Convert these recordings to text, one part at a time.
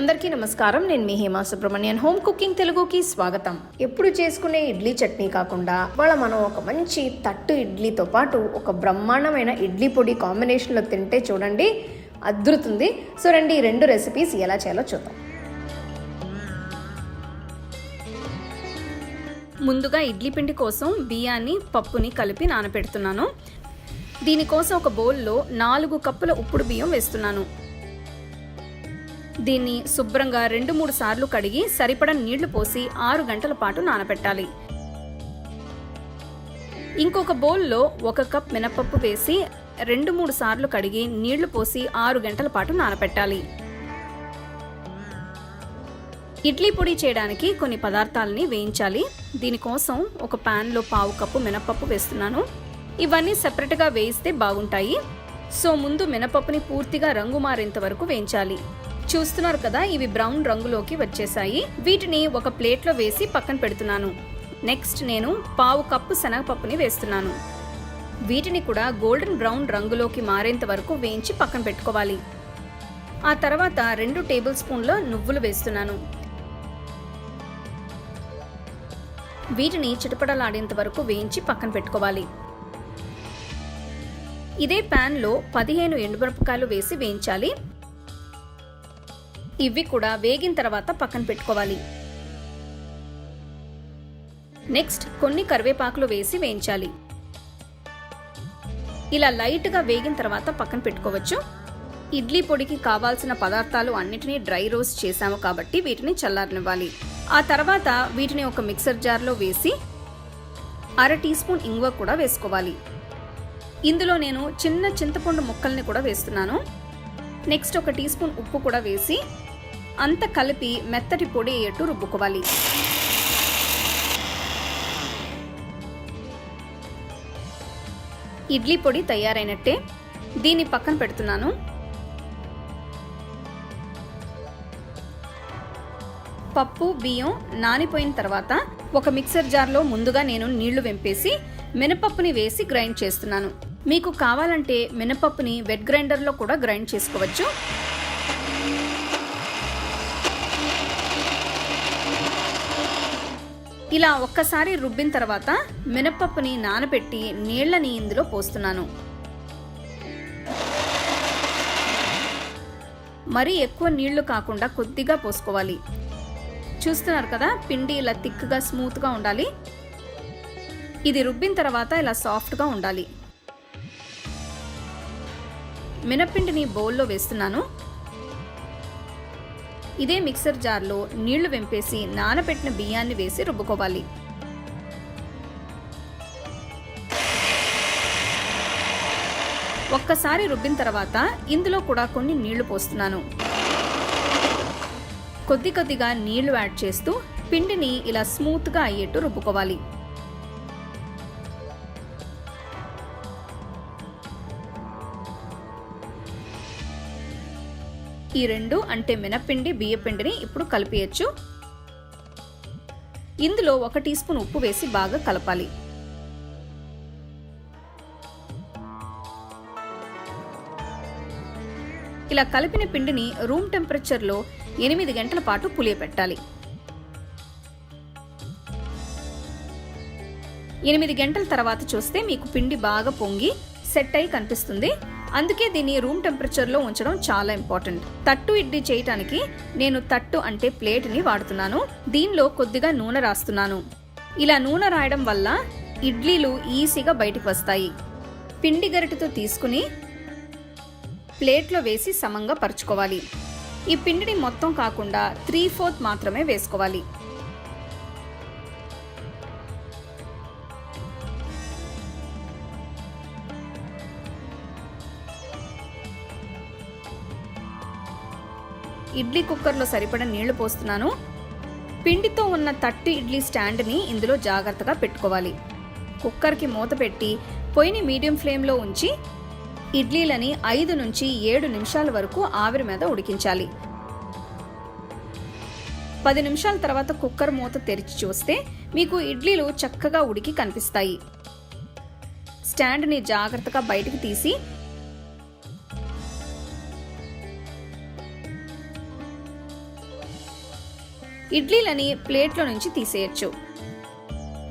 అందరికీ నమస్కారం. నేను మీ హేమా సుబ్రహ్మణ్యన్. హోమ్ కుకింగ్ తెలుగుకి స్వాగతం. ఎప్పుడు చేసుకునే ఇడ్లీ చట్నీ కాకుండా వాళ్ళ మనం ఒక మంచి తట్టు ఇడ్లీతో పాటు ఒక బ్రహ్మాండమైన ఇడ్లీ పొడి కాంబినేషన్లో తింటే చూడండి అద్రుతుంది సో రండి ఈ రెండు రెసిపీస్ ఎలా చేయాలో చూద్దాం. ముందుగా ఇడ్లీ పిండి కోసం బియ్యాన్ని పప్పుని కలిపి నానబెడుతున్నాను దీనికోసం ఒక బౌల్లో నాలుగు కప్పుల ఉప్పుడు బియ్యం వేస్తున్నాను. దీన్ని శుభ్రంగా రెండు మూడు సార్లు కడిగి సరిపడా నీళ్ళు పోసి ఆరు గంటల పాటు నానబెట్టాలి. ఇంకొక బౌల్లో ఒక కప్ మినపప్పు వేసి రెండు మూడు సార్లు కడిగి నీళ్ళు పోసి ఆరు గంటల పాటు నానబెట్టాలి. ఇడ్లీ పొడి చేయడానికి కొన్ని పదార్థాలని వేయించాలి. దీనికోసం ఒక ప్యాన్లో పావు కప్పు మినపప్పు వేస్తున్నాను. ఇవన్నీ సెపరేట్గా వేయిస్తే బాగుంటాయి. సో ముందు మినపప్పుని పూర్తిగా రంగు మారేంత వరకు వేయించాలి. చూస్తున్నారు కదా ఇవి బ్రౌన్ రంగులోకి వచ్చేసాయి వీటిని ఒక ప్లేట్లో వేసి పక్కన పెడుతున్నాను. నెక్స్ట్ నేను పావు కప్పు శనగపప్పుని వేస్తున్నాను. వీటిని కూడా గోల్డెన్ బ్రౌన్ రంగులోకి మారేంత వరకు వేయించి పక్కన పెట్టుకోవాలి. ఆ తర్వాత రెండు టేబుల్ స్పూన్ల నువ్వులు వేస్తున్నాను. వీటిని చిటపడలాడేంత వరకు వేయించి పక్కన పెట్టుకోవాలి. ఇదే ప్యాన్లో పదిహేను ఎండుమిరపకాయలు వేసి వేయించాలి. ఇవి కూడా వేగిన తర్వాత పక్కన పెట్టుకోవాలి. నెక్స్ట్ కొన్ని కరివేపాకులు వేసి వేయించాలి. ఇలా లైట్గా వేగిన తర్వాత పక్కన పెట్టుకోవచ్చు. ఇడ్లీ పొడికి కావాల్సిన పదార్థాలు అన్నిటినీ డ్రై రోస్ట్ చేశాము కాబట్టి వీటిని చల్లారనివ్వాలి. ఆ తర్వాత వీటిని ఒక మిక్సర్ జార్లో వేసి అర టీ స్పూన్ ఇంగువ కూడా వేసుకోవాలి. ఇందులో నేను చిన్న చింతపండు ముక్కల్ని కూడా వేస్తున్నాను. నెక్స్ట్ ఒక టీ స్పూన్ ఉప్పు కూడా వేసి అంత కలిపి మెత్తటి పొడి అయ్యేట్టు రుబ్బుకోవాలి? ఇడ్లీ పొడి తయారైనట్టే. దీన్ని పక్కన పెడుతున్నాను. పప్పు బియ్యం నానిపోయిన తర్వాత ఒక మిక్సర్ జార్లో ముందుగా నేను నీళ్ళు వెంపేసి మినపప్పుని వేసి గ్రైండ్ చేస్తున్నాను. మీకు కావాలంటే మినపప్పుని వెట్ గ్రైండర్లో కూడా గ్రైండ్ చేసుకోవచ్చు. ఇలా ఒక్కసారి రుబ్బిన తర్వాత మినప్పప్పుని నానబెట్టి నీళ్ళని ఇందులో పోస్తున్నాను. మరీ ఎక్కువ నీళ్ళు కాకుండా కొద్దిగా పోసుకోవాలి. చూస్తున్నారు కదా పిండి ఇలా థిక్గా స్మూత్గా ఉండాలి. ఇది రుబ్బిన తర్వాత ఇలా సాఫ్ట్గా ఉండాలి. మినపిండిని బౌల్లో వేస్తున్నాను. ఇదే మిక్సర్ జార్లో నీళ్ళు వెంపేసి నానబెట్టిన బియ్యాన్ని వేసి రుబ్బుకోవాలి. ఒక్కసారి రుబ్బిన తర్వాత ఇందులో కూడా కొన్ని నీళ్ళు పోస్తున్నాను. కొద్ది కొద్దిగా నీళ్ళు యాడ్ చేస్తూ పిండిని ఇలా స్మూత్గా అయ్యేట్టు రుబ్బుకోవాలి. ఈ రెండు అంటే మినపిండి బియ్యపిండిని ఇప్పుడు కలిపేయచ్చు. ఇందులో ఒక టీ స్పూన్ ఉప్పు వేసి బాగా కలపాలి. ఇలా కలిపిన పిండిని రూమ్ టెంపరేచర్లో ఎనిమిది గంటల పాటు పులియపెట్టాలి. ఎనిమిది గంటల తర్వాత చూస్తే మీకు పిండి బాగా పొంగి సెట్ అయి కనిపిస్తుంది. అందుకే దీన్ని రూమ్ టెంపరేచర్లో ఉంచడం చాలా ఇంపార్టెంట్ తట్టు ఇడ్లీ చేయటానికి నేను తట్టు అంటే ప్లేట్ని వాడుతున్నాను. దీనిలో కొద్దిగా నూనె రాస్తున్నాను. ఇలా నూనె రాయడం వల్ల ఇడ్లీలు ఈజీగా బయటికి వస్తాయి. పిండి గరిటెతో తీసుకుని ప్లేట్లో వేసి సమంగా పరుచుకోవాలి. ఈ పిండిని మొత్తం కాకుండా త్రీ ఫోర్త్ మాత్రమే వేసుకోవాలి. ఇడ్లీ కుక్కర్లో సరిపడ నీళ్ళు పోస్తున్నాను. పిండితో ఉన్న తట్టు ఇడ్లీ స్టాండ్ని ఇందులో జాగ్రత్తగా పెట్టుకోవాలి. కుక్కర్కి మూత పెట్టి పొయ్యిని మీడియం ఫ్లేమ్లో ఉంచి ఇడ్లీలని ఐదు నుంచి ఏడు నిమిషాల వరకు ఆవిరి మీద ఉడికించాలి. పది నిమిషాల తర్వాత కుక్కర్ మూత తెరిచి చూస్తే మీకు ఇడ్లీలు చక్కగా ఉడికి కనిపిస్తాయి. స్టాండ్ని జాగ్రత్తగా బయటికి తీసి ఇడ్లీలని ప్లేట్లో నుంచి తీసేయచ్చు.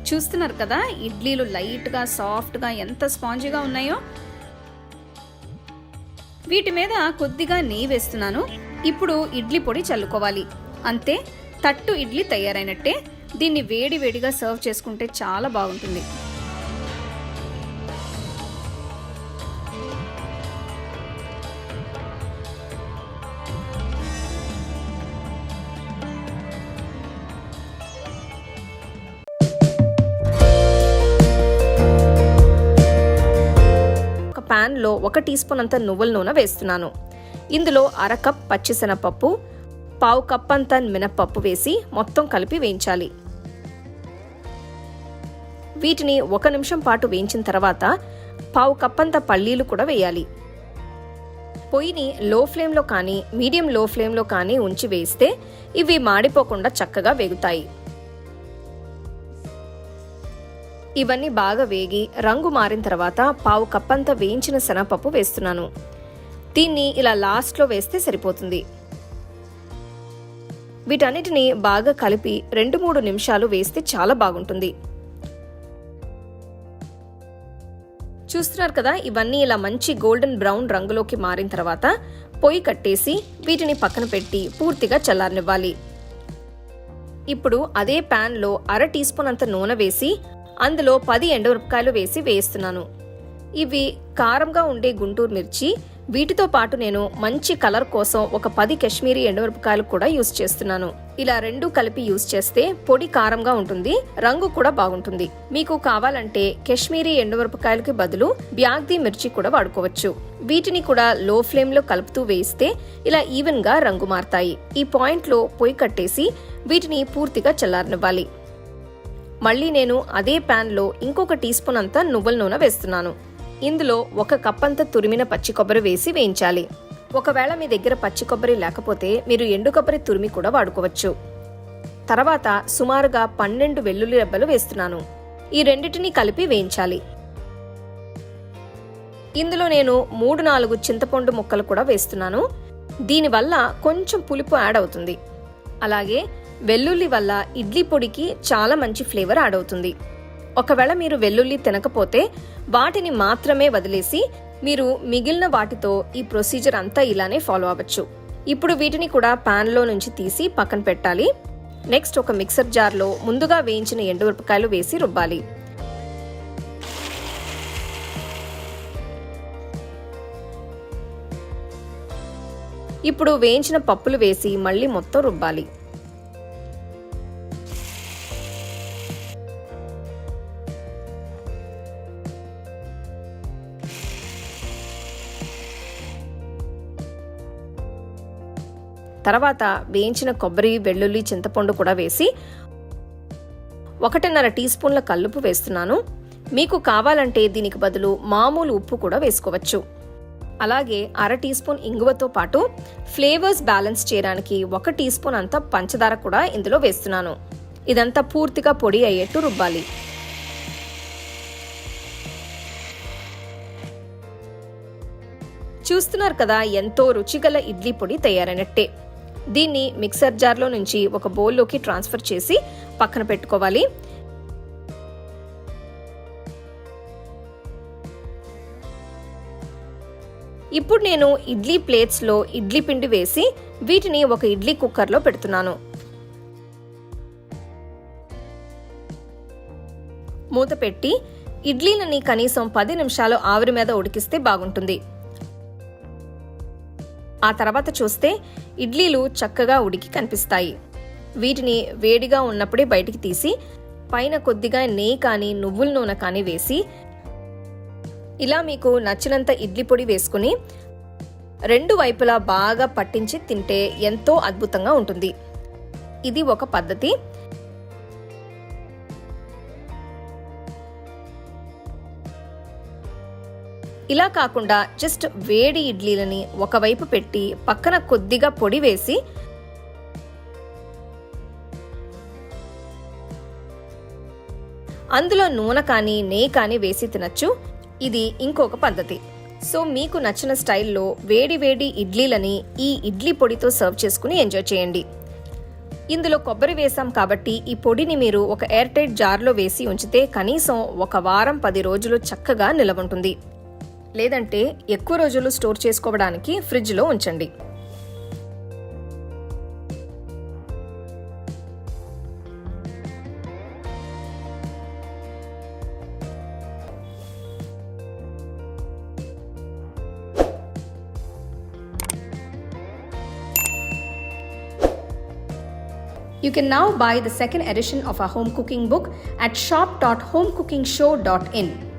చూస్తున్నారు కదా ఇడ్లీలు లైట్గా సాఫ్ట్గా ఎంత స్పాంజీగా ఉన్నాయో? వీటి మీద కొద్దిగా నెయ్యి వేస్తున్నాను. ఇప్పుడు ఇడ్లీ పొడి చల్లుకోవాలి. అంతే తట్టు ఇడ్లీ తయారైనట్టే. దీన్ని వేడి వేడిగా సర్వ్ చేసుకుంటే చాలా బాగుంటుంది. ప్యాన్లో ఒక టీ స్పూన్ అంత నువ్వుల నూనె వేస్తున్నాను. ఇందులో అర కప్ పచ్చిశనగపప్పు పావు కప్ అంత మినప్పప్పు వేసి మొత్తం కలిపి వేయించాలి. వీటిని ఒక నిమిషం పాటు వేయించిన తర్వాత పావు కప్పంత పల్లీలు కూడా వేయాలి. పొయ్యిని లో ఫ్లేమ్లో కానీ మీడియం లో ఫ్లేమ్లో కానీ ఉంచి వేస్తే ఇవి మాడిపోకుండా చక్కగా వేగుతాయి. ఇవన్నీ బాగా వేగి రంగు మారిన తర్వాత పావు కప్పంత వేయించిన శనగపప్పు వేస్తున్నాను. దీన్ని ఇలా లాస్ట్లో వేస్తే సరిపోతుంది. వీటన్నిటిని బాగా కలిపి రెండు మూడు నిమిషాలు వేస్తే చాలా బాగుంటుంది. చూస్తున్నారు కదా ఇవన్నీ ఇలా మంచి గోల్డెన్ బ్రౌన్ రంగులోకి మారిన తర్వాత పొయ్యి కట్టేసి వీటిని పక్కన పెట్టి పూర్తిగా చల్లారనివ్వాలి. ఇప్పుడు అదే ప్యాన్లో అర టీ స్పూన్ అంత నూనె వేసి అందులో పది ఎండమిరపకాయలు వేసి వేయిస్తున్నాను ఇవి కారంగా ఉండే గుంటూరు మిర్చి. వీటితో పాటు నేను మంచి కలర్ కోసం ఒక పది కాశ్మీరీ ఎండుమిరపకాయలు కూడా యూస్ చేస్తున్నాను. ఇలా రెండు కలిపి యూస్ చేస్తే పొడి కారంగా ఉంటుంది రంగు కూడా బాగుంటుంది. మీకు కావాలంటే కాశ్మీరీ ఎండుమిరపకాయలకి బదులు బ్యాగ్ది మిర్చి కూడా వాడుకోవచ్చు. వీటిని కూడా లో ఫ్లేమ్లో కలుపుతూ వేయిస్తే ఇలా ఈవెన్గా రంగు మారతాయి. ఈ పాయింట్లో పొయ్యి కట్టేసి వీటిని పూర్తిగా చల్లారనివ్వాలి. మళ్ళీ నేను అదే ప్యాన్లో ఇంకొక టీ స్పూన్ అంతా నువ్వుల నూనె వేస్తున్నాను. ఇందులో ఒక కప్ అంత తురిమిన పచ్చి కొబ్బరి వేసి వేయించాలి. ఒకవేళ మీ దగ్గర పచ్చి కొబ్బరి లేకపోతే మీరు ఎండు కొబ్బరి తురిమి కూడా వాడుకోవచ్చు. తర్వాత సుమారుగా పన్నెండు వెల్లుల్లి రెబ్బలు వేస్తున్నాను. ఈ రెండింటిని కలిపి వేయించాలి. ఇందులో నేను మూడు నాలుగు చింతపండు ముక్కలు కూడా వేస్తున్నాను. దీనివల్ల కొంచెం పులుపు యాడ్ అవుతుంది. అలాగే వెల్లుల్లి వల్ల ఇడ్లీ పొడికి చాలా మంచి ఫ్లేవర్ యాడ్ అవుతుంది ఒకవేళ మీరు వెల్లుల్లి తినకపోతే వాటిని మాత్రమే వదిలేసి మీరు మిగిలిన వాటితో ఈ ప్రొసీజర్ అంతా ఇలానే ఫాలో అవ్వచ్చు. ఇప్పుడు వీటిని కూడా ప్యాన్లో నుంచి తీసి పక్కన పెట్టాలి. నెక్స్ట్ ఒక మిక్సర్ జార్లో ముందుగా వేయించిన ఎండుమిరపకాయలు వేసి రుబ్బాలి. ఇప్పుడు వేయించిన పప్పులు వేసి మళ్ళీ మొత్తం రుబ్బాలి. తర్వాత వేయించిన కొబ్బరి వెల్లుల్లి చింతపండు కూడా వేసి ఒకటిన్నర టీ స్పూన్ల కల్లుపు వేస్తున్నాను. మీకు కావాలంటే దీనికి బదులు మామూలు ఉప్పు కూడా వేసుకోవచ్చు. అలాగే అర టీ స్పూన్ ఇంగువతో పాటు ఫ్లేవర్స్ బ్యాలెన్స్ చేయడానికి ఒక టీ స్పూన్ అంత పంచదార కూడా ఇందులో వేస్తున్నాను. ఇదంతా పూర్తిగా పొడి అయ్యేట్టు రుబ్బాలి. చూస్తున్నారు కదా ఎంతో రుచిగల ఇడ్లీ పొడి తయారైనట్టే. దీన్ని మిక్సర్ జార్లో నుంచి ఒక బౌల్లోకి ట్రాన్స్ఫర్ చేసి పక్కన పెట్టుకోవాలి. ఇప్పుడు నేను ఇడ్లీ ప్లేట్స్లో ఇడ్లీ పిండి వేసి వీటిని ఒక ఇడ్లీ కుక్కర్లో పెడుతున్నాను. మూత పెట్టి ఇడ్లీలని కనీసం పది నిమిషాలు ఆవిరి మీద ఉడికిస్తే బాగుంటుంది. ఆ తర్వాత చూస్తే ఇడ్లీలు చక్కగా ఉడికి కనిపిస్తాయి. వీటిని వేడిగా ఉన్నప్పుడే బయటికి తీసి పైన కొద్దిగా నెయ్యి కానీ నువ్వుల నూనె కానీ వేసి ఇలా మీకు నచ్చినంత ఇడ్లీ పొడి వేసుకుని రెండు వైపులా బాగా పట్టించి తింటే ఎంతో అద్భుతంగా ఉంటుంది. ఇది ఒక పద్ధతి. ఇలా కాకుండా జస్ట్ వేడి ఇడ్లీలని ఒకవైపు పెట్టి పక్కన కొద్దిగా పొడి వేసి అందులో నూనె కానీ నెయ్యి కానీ వేసి తినచ్చు. ఇది ఇంకొక పద్ధతి. సో మీకు నచ్చిన స్టైల్లో వేడి వేడి ఇడ్లీలని ఈ ఇడ్లీ పొడితో సర్వ్ చేసుకుని ఎంజాయ్ చేయండి. ఇందులో కొబ్బరి వేసాం కాబట్టి ఈ పొడిని మీరు ఒక ఎయిర్ టైట్ జార్లో వేసి ఉంచితే కనీసం ఒక వారం పది రోజులు చక్కగా నిలవుంటుంది. లేదంటే ఎక్కువ రోజులు స్టోర్ చేసుకోవడానికి ఫ్రిడ్జ్లో ఉంచండి You can now buy the second edition of our home cooking book at shop.homecookingshow.in.